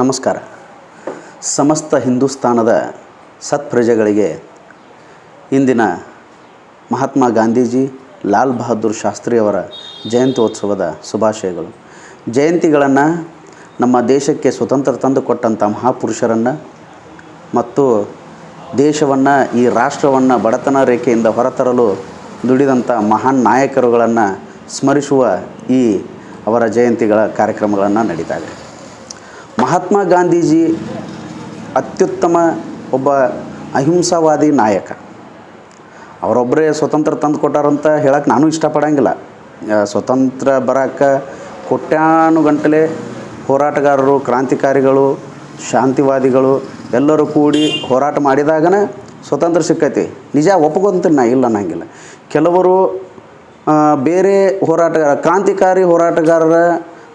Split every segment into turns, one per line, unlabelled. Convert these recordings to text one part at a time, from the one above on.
ನಮಸ್ಕಾರ. ಸಮಸ್ತ ಹಿಂದೂಸ್ತಾನದ ಸತ್ಪ್ರಜೆಗಳಿಗೆ ಇಂದಿನ ಮಹಾತ್ಮ ಗಾಂಧೀಜಿ, ಲಾಲ್ ಬಹದ್ದೂರ್ ಶಾಸ್ತ್ರಿಯವರ ಜಯಂತ್ಯೋತ್ಸವದ ಶುಭಾಶಯಗಳು. ಜಯಂತಿಗಳನ್ನು ನಮ್ಮ ದೇಶಕ್ಕೆ ಸ್ವತಂತ್ರ ತಂದು ಕೊಟ್ಟಂಥ ಮಹಾಪುರುಷರನ್ನು ಮತ್ತು ದೇಶವನ್ನು, ಈ ರಾಷ್ಟ್ರವನ್ನು ಬಡತನ ರೇಖೆಯಿಂದ ಹೊರತರಲು ದುಡಿದಂಥ ಮಹಾನ್ ನಾಯಕರುಗಳನ್ನು ಸ್ಮರಿಸುವ ಈ ಅವರ ಜಯಂತಿಗಳ ಕಾರ್ಯಕ್ರಮಗಳನ್ನು ನಡೀತಾ ಇದೆ. ಮಹಾತ್ಮ ಗಾಂಧೀಜಿ ಅತ್ಯುತ್ತಮ ಒಬ್ಬ ಅಹಿಂಸಾವಾದಿ ನಾಯಕ. ಅವರೊಬ್ಬರೇ ಸ್ವತಂತ್ರ ತಂದು ಕೊಟ್ಟಾರಂತ ಹೇಳಕ್ಕೆ ನಾನು ಇಷ್ಟಪಡಂಗಿಲ್ಲ. ಸ್ವತಂತ್ರ ಬರೋಕ್ಕೆ ಕೋಟ್ಯಾನುಗಂಟಲೆ ಹೋರಾಟಗಾರರು, ಕ್ರಾಂತಿಕಾರಿಗಳು, ಶಾಂತಿವಾದಿಗಳು ಎಲ್ಲರೂ ಕೂಡಿ ಹೋರಾಟ ಮಾಡಿದಾಗನೇ ಸ್ವತಂತ್ರ ಸಿಕ್ಕೈತಿ. ನಿಜ ಒಪ್ಕೊಂತೀನಿ ನಾ ಇಲ್ಲ ಅನ್ನಂಗಿಲ್ಲ. ಕೆಲವರು ಬೇರೆ ಹೋರಾಟಗಾರ, ಕ್ರಾಂತಿಕಾರಿ ಹೋರಾಟಗಾರರ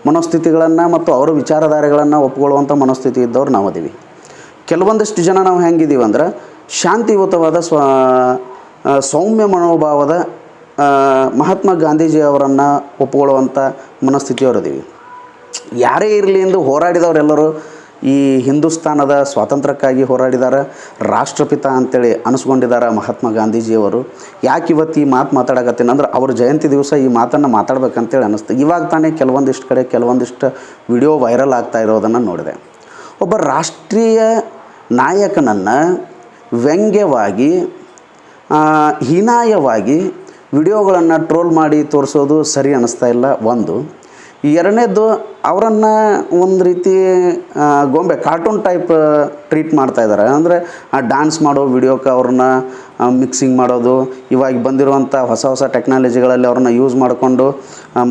ಮನೋಸ್ಥಿತಿಗಳನ್ನು ಮತ್ತು ಅವರ ವಿಚಾರಧಾರೆಗಳನ್ನು ಒಪ್ಕೊಳ್ಳುವಂಥ ಮನೋಸ್ಥಿತಿ ಇದ್ದವ್ರು ನಾವು ಅದೀವಿ. ಕೆಲವೊಂದಿಷ್ಟು ಜನ ನಾವು ಹೆಂಗಿದ್ದೀವಿ ಅಂದ್ರೆ ಶಾಂತಿಯುತವಾದ ಸ್ವ ಸೌಮ್ಯ ಮನೋಭಾವದ ಮಹಾತ್ಮ ಗಾಂಧೀಜಿ ಅವರನ್ನು ಒಪ್ಕೊಳ್ಳುವಂಥ ಮನಸ್ಥಿತಿಯವರು ಅದೀವಿ. ಯಾರೇ ಇರಲಿ ಎಂದು ಹೋರಾಡಿದವರೆಲ್ಲರೂ ಈ ಹಿಂದೂಸ್ತಾನದ ಸ್ವಾತಂತ್ರ್ಯಕ್ಕಾಗಿ ಹೋರಾಡಿದಾರ ರಾಷ್ಟ್ರಪಿತ ಅಂತೇಳಿ ಅನಿಸ್ಕೊಂಡಿದ್ದಾರೆ ಮಹಾತ್ಮ ಗಾಂಧೀಜಿಯವರು. ಯಾಕೆ ಇವತ್ತು ಈ ಮಾತು ಮಾತಾಡಕತ್ತೇನೆ ಅಂದ್ರೆ ಅವ್ರ ಜಯಂತಿ ದಿವಸ ಈ ಮಾತನ್ನು ಮಾತಾಡ್ಬೇಕಂತೇಳಿ ಅನ್ನಿಸ್ತು ಇವಾಗ ತಾನೇ ಕೆಲವೊಂದಿಷ್ಟು ಕಡೆ ಕೆಲವೊಂದಿಷ್ಟು ವಿಡಿಯೋ ವೈರಲ್ ಆಗ್ತಾ ಇರೋದನ್ನು ನೋಡಿದೆ. ಒಬ್ಬ ರಾಷ್ಟ್ರೀಯ ನಾಯಕನನ್ನು ವ್ಯಂಗ್ಯವಾಗಿ ಹೀನಾಯವಾಗಿ ವಿಡಿಯೋಗಳನ್ನು ಟ್ರೋಲ್ ಮಾಡಿ ತೋರಿಸೋದು ಸರಿ ಅನ್ನಿಸ್ತಾ ಇಲ್ಲ. ಒಂದು ಎರಡನೇದು ಅವರನ್ನು ಒಂದು ರೀತಿ ಗೊಂಬೆ ಕಾರ್ಟೂನ್ ಟೈಪ್ ಟ್ರೀಟ್ ಮಾಡ್ತಾ ಇದ್ದಾರೆ ಅಂದರೆ, ಆ ಡ್ಯಾನ್ಸ್ ಮಾಡೋ ವಿಡಿಯೋಕ್ಕೆ ಅವ್ರನ್ನ ಮಿಕ್ಸಿಂಗ್ ಮಾಡೋದು, ಇವಾಗ ಬಂದಿರುವಂಥ ಹೊಸ ಹೊಸ ಟೆಕ್ನಾಲಜಿಗಳಲ್ಲಿ ಅವ್ರನ್ನ ಯೂಸ್ ಮಾಡಿಕೊಂಡು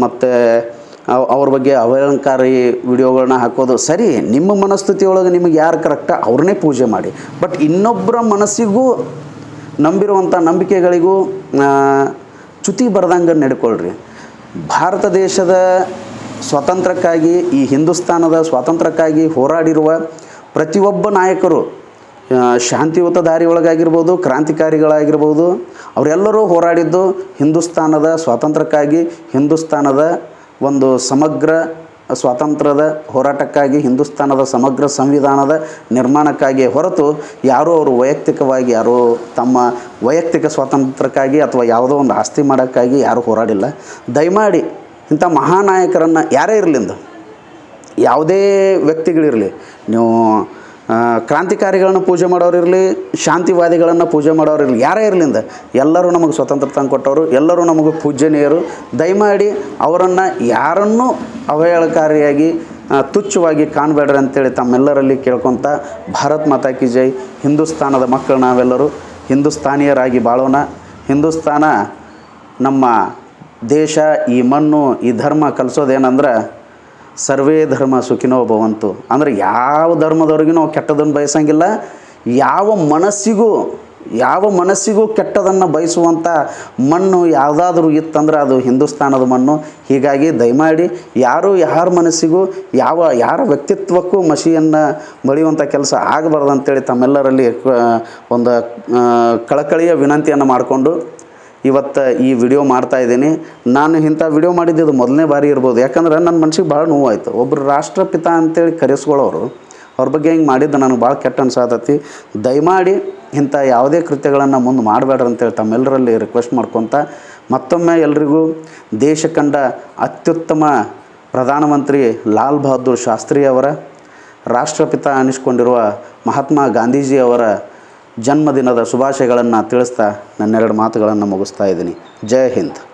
ಮತ್ತು ಅವ್- ಅವ್ರ ಬಗ್ಗೆ ಅವಲಂಕಾರಿ ವಿಡಿಯೋಗಳನ್ನ ಹಾಕೋದು. ಸರಿ, ನಿಮ್ಮ ಮನಸ್ಥಿತಿ ಒಳಗೆ ನಿಮಗೆ ಯಾರು ಕರೆಕ್ಟ ಅವ್ರನ್ನೇ ಪೂಜೆ ಮಾಡಿ. ಬಟ್ ಇನ್ನೊಬ್ಬರ ಮನಸ್ಸಿಗೂ ನಂಬಿರುವಂಥ ನಂಬಿಕೆಗಳಿಗೂ ಚ್ಯುತಿ ಬರ್ದಂಗೆ ನಡ್ಕೊಳ್ರಿ. ಭಾರತ ದೇಶದ ಸ್ವಾತಂತ್ರ್ಯಕ್ಕಾಗಿ ಈ ಹಿಂದೂಸ್ತಾನದ ಸ್ವಾತಂತ್ರ್ಯಕ್ಕಾಗಿ ಹೋರಾಡಿರುವ ಪ್ರತಿಯೊಬ್ಬ ನಾಯಕರು ಶಾಂತಿಯುತ ದಾರಿ ಒಳಗಾಗಿರ್ಬೋದು ಕ್ರಾಂತಿಕಾರಿಗಳಾಗಿರ್ಬೋದು, ಅವರೆಲ್ಲರೂ ಹೋರಾಡಿದ್ದು ಹಿಂದೂಸ್ತಾನದ ಸ್ವಾತಂತ್ರ್ಯಕ್ಕಾಗಿ ಹಿಂದೂಸ್ತಾನದ ಒಂದು ಸಮಗ್ರ ಸ್ವಾತಂತ್ರ್ಯದ ಹೋರಾಟಕ್ಕಾಗಿ, ಹಿಂದೂಸ್ತಾನದ ಸಮಗ್ರ ಸಂವಿಧಾನದ ನಿರ್ಮಾಣಕ್ಕಾಗಿ ಹೊರತು ಯಾರೂ ಅವರು ವೈಯಕ್ತಿಕವಾಗಿ, ಯಾರೂ ತಮ್ಮ ವೈಯಕ್ತಿಕ ಸ್ವಾತಂತ್ರ್ಯಕ್ಕಾಗಿ ಅಥವಾ ಯಾವುದೋ ಒಂದು ಆಸ್ತಿ ಮಾಡೋಕ್ಕಾಗಿ ಯಾರೂ ಹೋರಾಡಿಲ್ಲ. ದಯಮಾಡಿ ಇಂಥ ಮಹಾನಾಯಕರನ್ನು ಯಾರೇ ಇರಲಿಂದು ಯಾವುದೇ ವ್ಯಕ್ತಿಗಳಿರಲಿ. ನೀವು ಕ್ರಾಂತಿಕಾರಿಗಳನ್ನು ಪೂಜೆ ಮಾಡೋರಿರಲಿ ಶಾಂತಿವಾದಿಗಳನ್ನು ಪೂಜೆ ಮಾಡೋರಿರಲಿ ಯಾರೇ ಇರಲಿಂದ ಎಲ್ಲರೂ ನಮಗೆ ಸ್ವತಂತ್ರ ತಂದು ಕೊಟ್ಟವರು, ಎಲ್ಲರೂ ನಮಗೆ ಪೂಜ್ಯನೀಯರು. ದಯಮಾಡಿ ಅವರನ್ನು ಯಾರನ್ನೂ ಅವಹೇಳಕಾರಿಯಾಗಿ ತುಚ್ಛವಾಗಿ ಕಾಣಬೇಡ್ರಿ ಅಂತೇಳಿ ತಮ್ಮೆಲ್ಲರಲ್ಲಿ ಕೇಳ್ಕೊತ ಭಾರತ್ ಮಾತಾ ಕಿ ಜೈ. ಹಿಂದೂಸ್ತಾನದ ಮಕ್ಕಳು ನಾವೆಲ್ಲರೂ ಹಿಂದೂಸ್ತಾನೀಯರಾಗಿ ಬಾಳೋಣ. ಹಿಂದೂಸ್ತಾನ ನಮ್ಮ ದೇಶ, ಈ ಮಣ್ಣು, ಈ ಧರ್ಮ ಕಲಿಸೋದೇನಂದ್ರೆ ಸರ್ವೇ ಧರ್ಮ ಸುಖಿನೋ ಭವಂತು. ಅಂದರೆ ಯಾವ ಧರ್ಮದವ್ರಿಗೂ ನಾವು ಕೆಟ್ಟದನ್ನು ಬಯಸಂಗಿಲ್ಲ. ಯಾವ ಮನಸ್ಸಿಗೂ ಯಾವ ಮನಸ್ಸಿಗೂ ಕೆಟ್ಟದನ್ನು ಬಯಸುವಂಥ ಮಣ್ಣು ಯಾವುದಾದ್ರೂ ಇತ್ತಂದ್ರೆ ಅದು ಹಿಂದೂಸ್ತಾನದ ಮಣ್ಣು. ಹೀಗಾಗಿ ದಯಮಾಡಿ ಯಾರು, ಯಾರ ಮನಸ್ಸಿಗೂ, ಯಾವ, ಯಾರ ವ್ಯಕ್ತಿತ್ವಕ್ಕೂ ಮಸಿಯನ್ನು ಬಳಿಯುವಂಥ ಕೆಲಸ ಆಗಬಾರ್ದು ಅಂತೇಳಿ ತಮ್ಮೆಲ್ಲರಲ್ಲಿ ಒಂದು ಕಳಕಳಿಯ ವಿನಂತಿಯನ್ನು ಮಾಡಿಕೊಂಡು ಇವತ್ತು ಈ ವಿಡಿಯೋ ಮಾಡ್ತಾ ಇದ್ದೀನಿ. ನಾನು ಇಂಥ ವಿಡಿಯೋ ಮಾಡಿದ್ದು ಇದು ಮೊದಲನೇ ಬಾರಿ ಇರ್ಬೋದು. ಯಾಕಂದ್ರೆ ನನ್ನ ಮನ್ಸಿಗೆ ಭಾಳ ನೋವಾಯಿತು. ಒಬ್ಬರು ರಾಷ್ಟ್ರಪಿತ ಅಂತೇಳಿ ಕರೆಸ್ಕೊಳ್ಳೋರು ಅವ್ರ ಬಗ್ಗೆ ಹಿಂಗೆ ಮಾಡಿದ್ದು ನನಗೆ ಭಾಳ ಕೆಟ್ಟ ಅನ್ಸಾತತಿ. ದಯಮಾಡಿ ಇಂಥ ಯಾವುದೇ ಕೃತ್ಯಗಳನ್ನು ಮುಂದೆ ಮಾಡಬೇಡ್ರಿ ಅಂತೇಳಿ ತಮ್ಮೆಲ್ಲರಲ್ಲಿ ರಿಕ್ವೆಸ್ಟ್ ಮಾಡ್ಕೊತ ಮತ್ತೊಮ್ಮೆ ಎಲ್ರಿಗೂ ದೇಶ ಕಂಡ ಅತ್ಯುತ್ತಮ ಪ್ರಧಾನಮಂತ್ರಿ ಲಾಲ್ ಬಹದ್ದೂರ್ ಶಾಸ್ತ್ರಿ ಅವರ, ರಾಷ್ಟ್ರಪಿತ ಅನಿಸ್ಕೊಂಡಿರುವ ಮಹಾತ್ಮ ಗಾಂಧೀಜಿ ಅವರ ಜನ್ಮದಿನದ ಶುಭಾಶಯಗಳನ್ನು ತಿಳಿಸ್ತಾ ನನ್ನೆರಡು ಮಾತುಗಳನ್ನು ಮುಗಿಸ್ತಾ ಇದ್ದೀನಿ. ಜೈ ಹಿಂದ್.